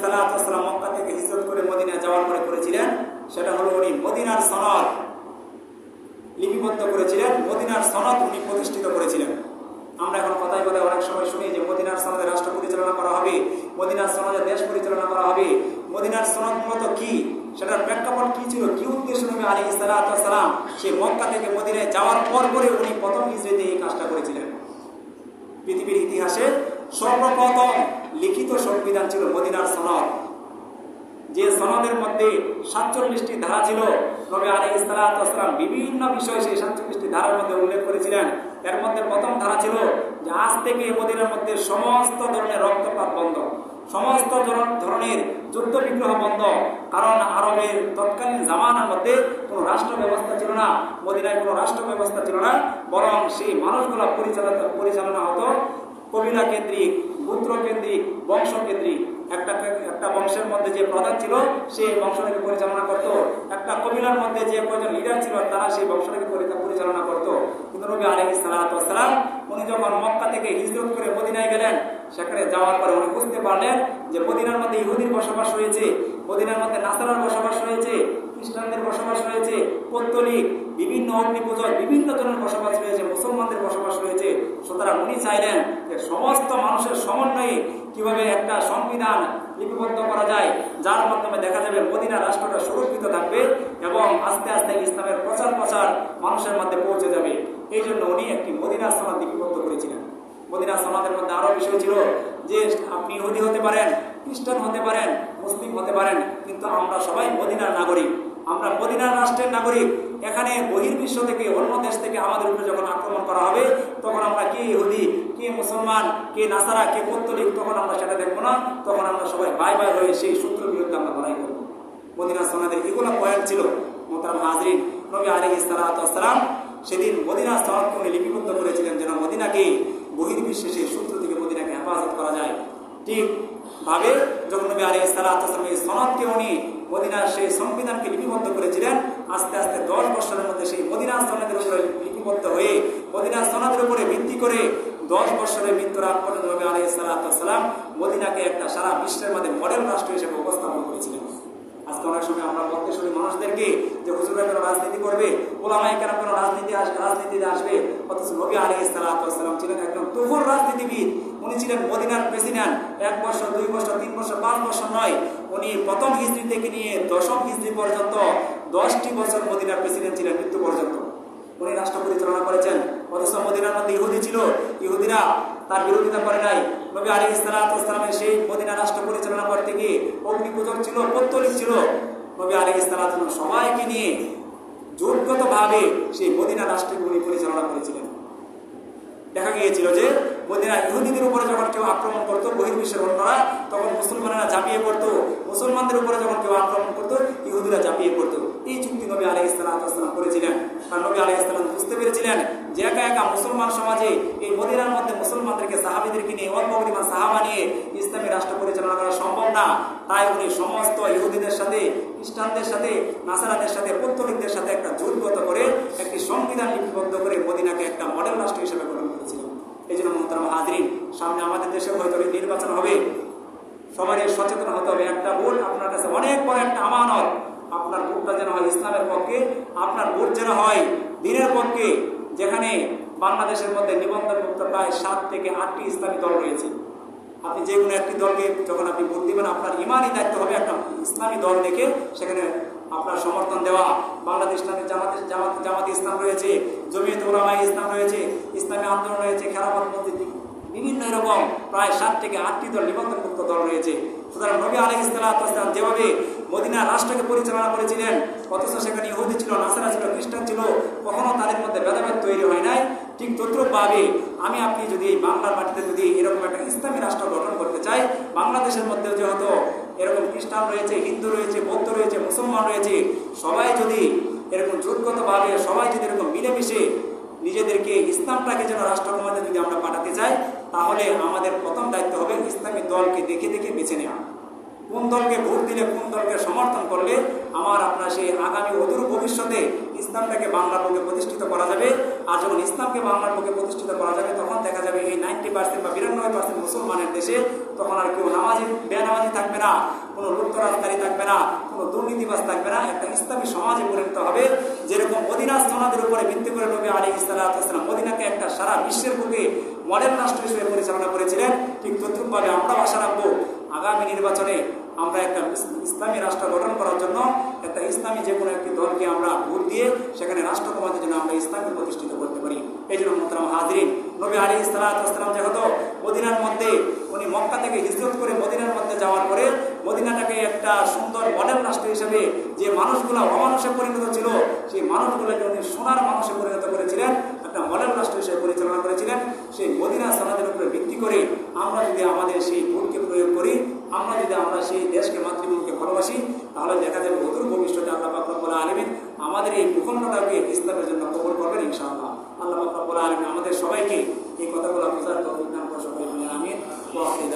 সালাম মক্কা থেকে হিজরত করে মদিনা যাওয়ার পরে করেছিলেন সেটা হলো উনি মদিনার সনদ লিপিবদ্ধ করেছিলেন। মদিনার সনদ উনি প্রতিষ্ঠিত করেছিলেন। আমরা এখন কথায় কথায় অনেক সময় শুনি যে মদিনার সনদে রাষ্ট্র পরিচালনা করা হবে, মদিনার সনদে দেশ পরিচালনা করা হবে। মদিনার সনদ মূলত কি? সেটার প্রেক্ষাপট কি ছিল? কি উদ্দেশ্য নবী আলী সালাম সেই মক্কা থেকে মদিনায় যাওয়ার পর পরে উনি প্রথম হিজড়িতে এই কাজটা করেছিলেন। পৃথিবীর ইতিহাসে সর্বপ্রথম লিখিত সংবিধান ছিল মদিনার সনদ। যে সনদের মধ্যে সাতচল্লিশটি ধারা ছিল তবে আলী ইসলাম বিভিন্ন বিষয়ে সেই সাতচল্লিশটি ধারার মধ্যে উল্লেখ করেছিলেন। এর মধ্যে প্রথম ধারা ছিল যে আজ থেকে মদিনার মধ্যে সমস্ত ধরনের রক্তপাত বন্ধ, সমস্ত ধরন- ধরনের যুদ্ধ বিগ্রহ বন্ধ। কারণ আরবের তৎকালীন জামানার মধ্যে কোনো রাষ্ট্র ব্যবস্থা ছিল না, মদিনায় কোনো রাষ্ট্র ব্যবস্থা ছিল না, বরং সেই মানুষগুলো পরিচালনা হতো। কবিলা কেন্দ্রিক পুত্র কেন্দ্রিক বংশ কেন্দ্রিক একটা একটা বংশের মধ্যে যে প্রধান ছিল সেই বংশটাকে পরিচালনা করত। একটা কবিলার মধ্যে যে কজন লিডার ছিল, তারা সেই বংশটাকে পরিচালনা করত। কিন্তু নবী উনি যখন মক্কা থেকে হিজরত করে মদিনায় গেলেন, সেখানে যাওয়ার পরে উনি বুঝতে পারলেন যে মদিনার মধ্যে ইহুদির বসবাস রয়েছে মদিনার মধ্যে নাসারার বসবাস রয়েছে খ্রিস্টানদের বসবাস রয়েছে পত্তলিক বিভিন্ন অগ্নিপূজক, বিভিন্ন জনের বসবাস রয়েছে, মুসলমানদের বসবাস রয়েছে। সুতরাং উনি চাইলেন যে সমস্ত মানুষের সমন্বয়ে কীভাবে একটা সংবিধান লিপিবদ্ধ করা যায়, যার মাধ্যমে দেখা যাবে মদিনা রাষ্ট্রটা সুরক্ষিত থাকবে এবং আস্তে আস্তে ইসলামের প্রচার প্রচার মানুষের মধ্যে পৌঁছে যাবে। এই জন্য উনি একটি মদিনা সনদ লিপিবদ্ধ করেছিলেন। মদিনা সমাজের মধ্যে আরও বিষয় ছিল যে আপনি ইহুদি হতে পারেন, খ্রিস্টান হতে পারেন, মুসলিম হতে পারেন, কিন্তু আমরা সবাই মদিনার নাগরিক। আমরা মদিনার রাষ্ট্রের নাগরিক, এখানে বহির্বিশ্ব থেকে অন্য দেশ থেকে আমাদের উপরে যখন আক্রমণ করা হবে, তখন আমরা কে ইহুদি, কে মুসলমান, কে নাসারা, কে পত্তলিক তখন আমরা সেটা দেখব না, তখন আমরা সবাই বাই বাই হয়ে সেই সূত্রের বিরুদ্ধে আমরা লড়াই করব। মদিনা সনাদের এগুলো পয়েন্ট ছিল মোতারাম হাজরিন, নবী আলী ইসালাতাম সেদিন মদিনা সনদকে উনি লিপিবদ্ধ করেছিলেন যেন মদিনাকে বহির্বিশ্বে সেই সূত্র থেকে মদিনাকে হেফাজত করা যায়। ঠিক ভাবে যখন নবী আলী ইসালাতাম এই সনদকে উনি মদিনার সেই সংবিধানকে লিপিবদ্ধ করেছিলেন। আস্তে আস্তে দশ বছরের মধ্যে সেই মদিনা সনদের উপরে লিপিবদ্ধ হয়ে, মদিনা সনদের উপরে ভিত্তি করে দশ বছরের মৃত্যুর আগ পর্যন্ত নবী আলী ইসালাতাম মদিনাকে একটা সারা বিশ্বের মধ্যে মডেল রাষ্ট্র হিসেবে উপস্থাপন করেছিলেন। আজকে অনেক সময় আমরা বলতে শুনি মানুষদেরকে যে হুজুরা কেন রাজনীতি করবে ওলামাই কেন কেন রাজনীতি আসবে রাজনীতিতে আসবে, অথচ নবী আলী ইসলাম ছিলেন একজন তুফুর রাজনীতিবিদ। উনি ছিলেন মদিনার প্রেসিডেন্ট। এক বছর, দুই বছর, তিন বছর, পাঁচ বছর নয়, উনি প্রথম হিজড়ি থেকে নিয়ে দশম হিজড়ি পর্যন্ত দশটি বছর মদিনার প্রেসিডেন্ট ছিলেন মৃত্যু পর্যন্ত। উনি রাষ্ট্র পরিচালনা করেছেন। অথচ মদিনার মধ্যে ইহুদি ছিল। ইহুদিরা তার বিরোধিতা করে নাই। নবী আলী ইসলামের সেই মদিনা রাষ্ট্র পরিচালনা করতে গিয়ে অগ্নিপূজক ছিল, পত্তলিক ছিল। নবী আলী ইসলাম সবাইকে নিয়ে জোটগতভাবে সেই মদিনা রাষ্ট্রকে পরিচালনা করেছিলেন। দেখা গিয়েছিল যে মদিনা ইহুদিদের উপরে যখন কেউ আক্রমণ করতো, বহির্বিশ্বের অন্যরা তখন মুসলমানেরা ঝাঁপিয়ে পড়তো। মুসলমানদের উপরে যখন কেউ আক্রমণ করতো, ইহুদিরা ঝাঁপিয়ে পড়তো। এই চুক্তি নবী আলাই ইসলাম করেছিলেন। কারণ নবী আলাই ইসলাম বুঝতে পেরেছিলেন যে একা একা মুসলমান সমাজে এই মদিনার মধ্যে মুসলমানদেরকে সাহাবিদেরকে নিয়ে অল্প পরিমাণ সাহাবা নিয়ে ইসলামী রাষ্ট্র পরিচালনা করা সম্ভব না। তাই উনি সমস্ত ইহুদিদের সাথে, খ্রিস্টানদের সাথে, নাসারাদের সাথে, পত্তলিকদের সাথে একটা জোটগত করে একটি সংবিধান লিপিবদ্ধ করে মদিনাকে একটা মডেল রাষ্ট্র হিসেবে গ্রহণ করেছিলেন এই জন্য মোহতারাম হাজরিন, সামনে আমাদের দেশে হয়তো নির্বাচন হবে। সবারই সচেতন হতে হবে। একটা ভোট আপনার কাছে অনেক বড় একটা আমানত। আপনার ভোটটা যেন হয় ইসলামের পক্ষে, আপনার ভোট যেন হয় দিনের পক্ষে। যেখানে বাংলাদেশের মধ্যে নিবন্ধনমুক্ত প্রায় সাত থেকে আটটি ইসলামী দল রয়েছে। আপনি যে কোনো একটি দলকে যখন আপনি ভোট দিবেন, আপনার ইমানই দায়িত্ব হবে একটা ইসলামী দল দেখে সেখানে আপনার সমর্থন দেওয়া। বাংলাদেশ ইসলামী জামাত জামাত জামাত ইসলাম রয়েছে, জমিয়ত ওলামাই ইসলাম রয়েছে, ইসলামী আন্দোলন রয়েছে, খেলাফত মসজিদ, বিভিন্ন এরকম প্রায় সাত থেকে আটটি দল নিবন্ধনমুক্ত দল রয়েছে। সুতরাং নবী আলী ইসলাম যেভাবে মদিনা রাষ্ট্রকে পরিচালনা করেছিলেন, অথচ সেখানে ইহুদি ছিল, নাসারা ছিল, খ্রিস্টান ছিল তৈরি হয় নাই, ঠিক তদ্রুপভাবে আমি আপনি যদি এই বাংলার মাটিতে যদি এরকম একটা ইসলামী রাষ্ট্র গঠন করতে চাই, বাংলাদেশের মধ্যে যেহেতু এরকম খ্রিস্টান রয়েছে, হিন্দু রয়েছে, বৌদ্ধ রয়েছে, মুসলমান রয়েছে, সবাই যদি এরকম জোটগতভাবে, সবাই যদি এরকম মিলেমিশে নিজেদেরকে ইসলামটাকে যেন রাষ্ট্রকুমারে যদি আমরা পাঠাতে চাই, তাহলে আমাদের প্রথম দায়িত্ব হবে ইসলামী দলকে দেখে দেখে বেছে নেওয়া। কোন দলকে ভোট দিলে, কোন দলকে সমর্থন করলে আমার আপনার সেই আগামী অদূর ভবিষ্যতে ইসলামটাকে বাংলার বুকে প্রতিষ্ঠিত করা যাবে। আর যখন ইসলামকে বাংলার বুকে প্রতিষ্ঠিত করা যাবে, তখন দেখা যাবে এই নাইনটি পার্সেন্ট বা বিরানব্বই পার্সেন্ট মুসলমানের দেশে তখন আর কেউ নামাজি, বেনামাজি থাকবে না, কোনো লুপ্তরাজকারী থাকবে না, কোনো দুর্নীতিবাজ থাকবে না। একটা ইসলামী সমাজে পরিণত হবে, যেরকম মদিনা সমাজের উপরে ভিত্তি করে নবী আলী ইসলাম মদিনাকে একটা সারা বিশ্বের বুকে মডেল রাষ্ট্র হিসেবে পরিচালনা করেছিলেন। ঠিক তদ্রুপভাবে আমরাও আশা রাখব আগামী নির্বাচনে আমরা একটা ইসলামী রাষ্ট্র গঠন করার জন্য একটা ইসলামী যে কোনো একটি দলকে আমরা ভোট দিয়ে সেখানে রাষ্ট্র জন্য আমরা ইসলামকে প্রতিষ্ঠিত করতে পারি। এই জন্য মোহতারাম হাজরিন, নবী আলী ইসলাম যেহেতু মদিনার মধ্যে, উনি মক্কা থেকে হিজরত করে মদিনার মধ্যে যাওয়ার পরে মদিনাটাকে একটা সুন্দর মডেল রাষ্ট্র হিসেবে যে মানুষগুলো অমানুষে পরিণত ছিল, সেই মানুষগুলোকে উনি সোনার মানুষে পরিণত করেছিলেন, একটা মডেল রাষ্ট্র হিসেবে পরিচালনা করেছিলেন। সেই মদিনা সনাদের উপরে ভিত্তি করে আমরা যদি আমাদের সেই ভোটকে প্রয়োগ করি আমরা যদি আমরা সেই দেশকে মাতৃভূমিকে ভালোবাসি তাহলে দেখা যাবে অদূর ভবিষ্যতে আল্লাহ পাকরবুল্লাহ আলমিন আমাদের এই ভূখণ্ডটাকে ইসলামের জন্য কবল করবেন, ইনশাআল্লাহ। আল্লাহ পাকরবুল্লাহ আলমিন আমাদের সবাইকে এই কথাগুলো বোঝার তৌফিক সবাই আমি ওয়া আখির